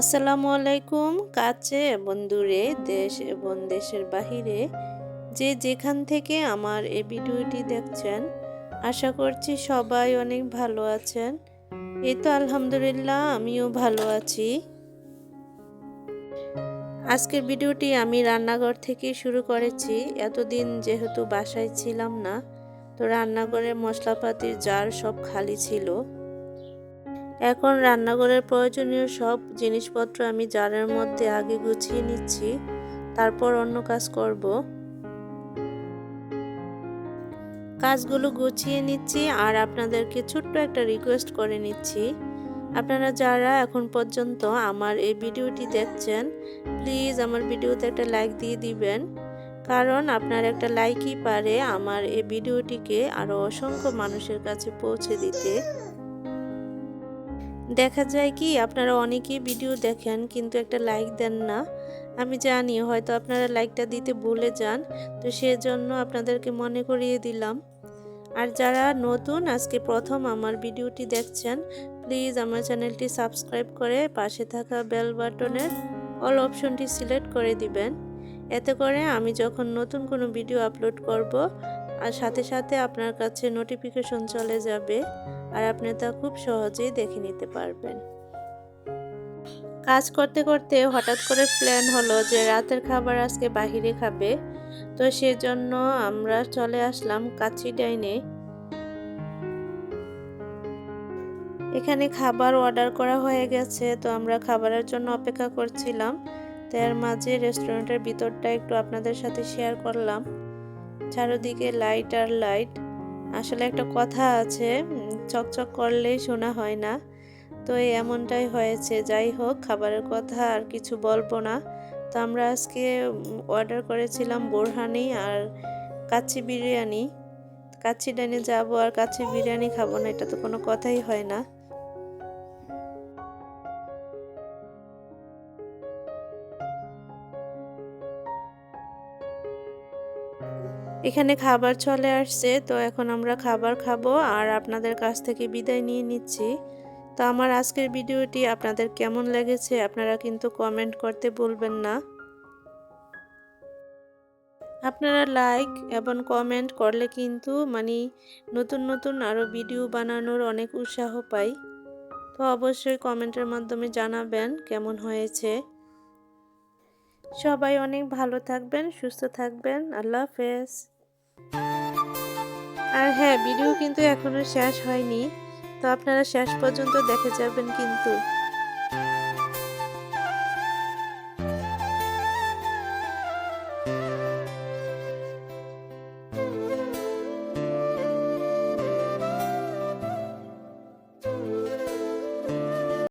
আসসালামু আলাইকুম। কাছে এবং দূরে দেশ এবং দেশের বাহিরে যে যেখান থেকে আমার এই ভিডিওটি দেখছেন, আশা করছি সবাই অনেক ভালো আছেন। এই তো আলহামদুলিল্লাহ, আমিও ভালো আছি। আজকের ভিডিওটি আমি রান্নাঘর থেকে শুরু করেছি। এতদিন যেহেতু বাসায় ছিলাম না, তো রান্নাঘরের মশলাপাতির জার সব খালি ছিল। এখন রান্নাঘরের প্রয়োজনীয় সব জিনিসপত্র আমি জারের মধ্যে আগে গুছিয়ে নিচ্ছি, তারপর অন্য কাজ করব। কাজগুলো গুছিয়ে নিচ্ছি আর আপনাদেরকে ছোট্ট একটা রিকোয়েস্ট করে নিচ্ছি। আপনারা যারা এখন পর্যন্ত আমার এই ভিডিওটি দেখছেন প্লিজ আমার ভিডিওতে একটা লাইক দিয়ে দিবেন। কারণ আপনার একটা লাইকই পারে আমার এই ভিডিওটিকে আরও অসংখ্য মানুষের কাছে পৌঁছে দিতে। দেখা যায় কি, আপনারা অনেকেই ভিডিও দেখেন কিন্তু একটা লাইক দেন না। আমি জানি, হয়তো আপনারা লাইকটা দিতে ভুলে যান, তো সেজন্য আপনাদেরকে মনে করিয়ে দিলাম। আর যারা নতুন, আজকে প্রথম আমার ভিডিওটি দেখছেন প্লিজ আমার চ্যানেলটি সাবস্ক্রাইব করে পাশে থাকা বেল বাটনের অল অপশনটি সিলেক্ট করে দিবেন। এতে করে আমি যখন নতুন কোনো ভিডিও আপলোড করব আর সাথে সাথে আপনার কাছে নোটিফিকেশন চলে যাবে আর আপনি তা খুব সহজেই দেখে নিতে পারবেন। কাজ করতে করতে হঠাৎ করে প্ল্যান হলো যে রাতের খাবার আজকে বাহিরে খাবে। তো সেজন্য আমরা চলে আসলাম কাচি ডাইনে। এখানে খাবার অর্ডার করা হয়ে গেছে, তো আমরা খাবারের জন্য অপেক্ষা করছিলাম। তার মাঝে রেস্টুরেন্টের ভিতরটা একটু আপনাদের সাথে শেয়ার করলাম। চারোদিকে লাইট আর লাইট আসলে একটা কথা আছে, চকচক করলেই শোনা হয় না। তো এই এমনটাই হয়েছে। যাই হোক, খাবারের কথা আর কিছু বলব না। তো আমরা আজকে অর্ডার করেছিলাম বোরহানি আর কাচ্চি বিরিয়ানি। কাচ্চি ডাইনে যাব আর কাচ্চি বিরিয়ানি খাব না, এটা তো কোনো কথাই হয় না। এখানে খাবার চলে আসছে, তো এখন আমরা খাবার খাব আর আপনাদের কাছ থেকে বিদায় নিয়ে নিচ্ছি। তো আমার আজকের ভিডিওটি আপনাদের কেমন লেগেছে আপনারা কিন্তু কমেন্ট করতে ভুলবেন না। আপনারা লাইক এবং কমেন্ট করলে কিন্তু মানে নতুন নতুন আরও ভিডিও বানানোর অনেক উৎসাহ পাই। তো অবশ্যই কমেন্টের মাধ্যমে জানাবেন কেমন হয়েছে। সবাই অনেক ভালো থাকবেন, সুস্থ থাকবেন, আল্লাহ হাফেজ। আর হ্যাঁ ভিডিও কিন্তু এখনও শেষ হয়নি তো আপনারা শেষ পর্যন্ত দেখে যাবেন কিন্তু।